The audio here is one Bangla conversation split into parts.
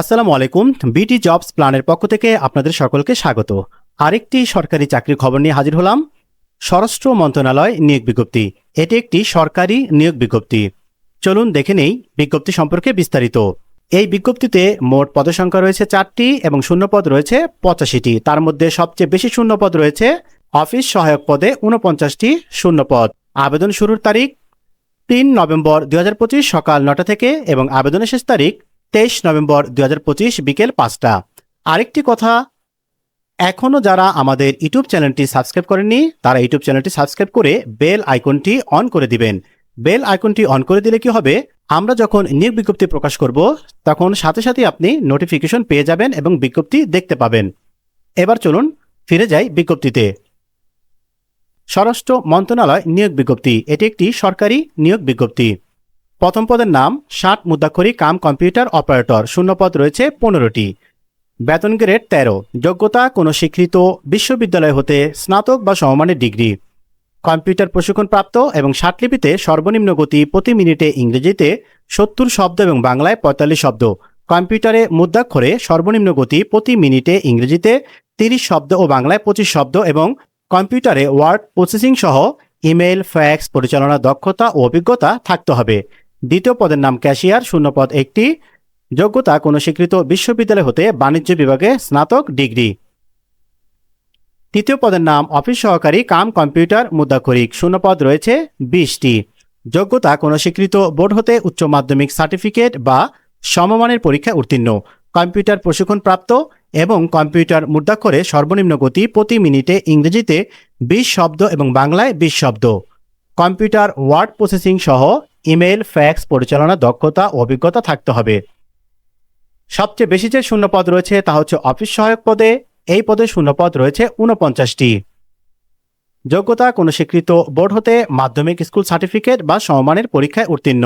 আসসালামু আলাইকুম। বিটি জবস প্ল্যানের পক্ষ থেকে আপনাদের সকলকে স্বাগত। আরেকটি সরকারি চাকরির খবর নিয়ে হাজির হলাম। স্বরাষ্ট্র মন্ত্রণালয় নিয়োগ বিজ্ঞপ্তি। এটি একটি সরকারি নিয়োগ বিজ্ঞপ্তি। চলুন দেখে নেই বিজ্ঞপ্তি সম্পর্কে বিস্তারিত। এই বিজ্ঞপ্তিতে মোট পদসংখ্যা রয়েছে চারটি এবং শূন্যপদ রয়েছে পঁচাশিটি। তার মধ্যে সবচেয়ে বেশি শূন্যপদ রয়েছে অফিস সহায়ক পদে উনপঞ্চাশটি শূন্যপদ। আবেদন শুরুর তারিখ তিন নভেম্বর দুই হাজার পঁচিশ সকাল নটা থেকে এবং আবেদনের শেষ তারিখ তেইশ নভেম্বর দুই হাজার পঁচিশ বিকেল পাঁচটা। আরেকটি কথা এখনও যারা আমাদের ইউটিউব চ্যানেলটি সাবস্ক্রাইব করেননি, তারা ইউটিউব চ্যানেলটি সাবস্ক্রাইব করে বেল আইকনটি অন করে দিবেন। বেল আইকনটি অন করে দিলে কি হবে? আমরা যখন নিয়োগ বিজ্ঞপ্তি প্রকাশ করব, তখন সাথে সাথে আপনি নোটিফিকেশন পেয়ে যাবেন এবং বিজ্ঞপ্তি দেখতে পাবেন। এবার চলুন ফিরে যাই বিজ্ঞপ্তিতে। স্বরাষ্ট্র মন্ত্রণালয় নিয়োগ বিজ্ঞপ্তি, এটি একটি সরকারি নিয়োগ বিজ্ঞপ্তি। প্রথম পদের নাম ষাট মুদ্রাক্ষরী কাম কম্পিউটার অপারেটর। শূন্যপদ রয়েছে পনেরোটি। বেতন গ্রেড তেরো। যোগ্যতা কোনো স্বীকৃত বিশ্ববিদ্যালয় হতে স্নাতক বা সমমানের ডিগ্রি। কম্পিউটার প্রশিক্ষণপ্রাপ্ত এবং ষাটলিপিতে সর্বনিম্ন গতি প্রতি মিনিটে ইংরেজিতে সত্তর শব্দ এবং বাংলায় পঁয়তাল্লিশ শব্দ। কম্পিউটারে মুদ্রাক্ষরে সর্বনিম্ন গতি প্রতি মিনিটে ইংরেজিতে তিরিশ শব্দ ও বাংলায় পঁচিশ শব্দ এবং কম্পিউটারে ওয়ার্ড প্রসেসিং সহ ইমেল ফ্যাক্স পরিচালনার দক্ষতা ও অভিজ্ঞতা থাকতে হবে। দ্বিতীয় পদের নাম ক্যাশিয়ার, শূন্য পদ একটি। যোগ্যতা, কোনো স্বীকৃত বিশ্ববিদ্যালয় হতে বাণিজ্য বিভাগে স্নাতক ডিগ্রি। তৃতীয় পদের নাম অফিস সহকারী, কাম, কম্পিউটার মুদ্রাক্ষরিক শূন্যপদ রয়েছে বিশটি। যোগ্যতা, কোনো স্বীকৃত বোর্ড হতে উচ্চ মাধ্যমিক সার্টিফিকেট বা সমমানের পরীক্ষা উত্তীর্ণ। কম্পিউটার প্রশিক্ষণপ্রাপ্ত এবং কম্পিউটার মুদ্রাক্ষরে সর্বনিম্ন গতি প্রতি মিনিটে ইংরেজিতে বিশ শব্দ এবং বাংলায় বিশ শব্দ। কম্পিউটার, ওয়ার্ড প্রসেসিং সহ ইমেল ফ্যাক্স পরিচালনার দক্ষতা, অভিজ্ঞতা থাকতে হবে। সবচেয়ে বেশি যে শূন্যপদ রয়েছে তা হচ্ছে অফিস সহায়ক পদে। এই পদে শূন্যপদ রয়েছে উনপঞ্চাশটি যোগ্যতা, কোনো স্বীকৃত বোর্ড হতে মাধ্যমিক স্কুল সার্টিফিকেট বা সমমানের পরীক্ষায় উত্তীর্ণ।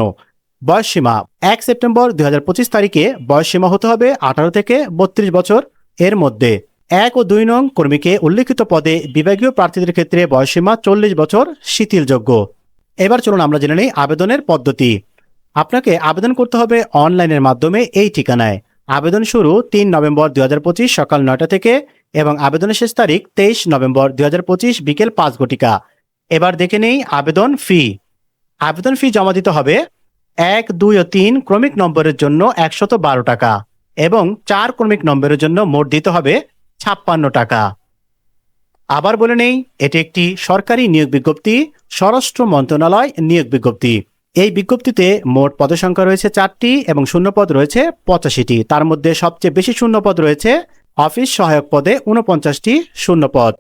বয়সসীমা এক সেপ্টেম্বর দুই হাজার পঁচিশ তারিখে বয়সসীমা হতে হবে আঠারো থেকে বত্রিশ বছর এর মধ্যে। এক ও দুই নং কর্মীকে উল্লিখিত পদে বিভাগীয় প্রার্থীদের ক্ষেত্রে বয়সসীমা চল্লিশ বছর, শিথিলযোগ্য। এবার চলুন আমরা জেনে নিই আবেদনের পদ্ধতি। আপনাকে আবেদন করতে হবে অনলাইনের মাধ্যমে এই ঠিকানায়। আবেদন শুরু তিন নভেম্বর দু হাজার পঁচিশ সকাল নয়টা থেকে এবং আবেদনের শেষ তারিখ তেইশ নভেম্বর দুই হাজার পঁচিশ বিকেল পাঁচ ঘটিকা। এবার দেখে নেই আবেদন ফি। আবেদন ফি জমা দিতে হবে এক, দুই ও তিন ক্রমিক নম্বরের জন্য একশত বারো টাকা এবং চার ক্রমিক নম্বরের জন্য মোট দিতে হবে ছাপ্পান্ন টাকা। আবার বলে নেই, এটি একটি সরকারি নিয়োগ বিজ্ঞপ্তি, স্বরাষ্ট্র মন্ত্রণালয় নিয়োগ বিজ্ঞপ্তি। এই বিজ্ঞপ্তিতে মোট পদসংখ্যা রয়েছে চারটি এবং শূন্যপদ রয়েছে পঁচাশিটি। তার মধ্যে সবচেয়ে বেশি শূন্যপদ রয়েছে অফিস সহায়ক পদে উনপঞ্চাশটি শূন্যপদ।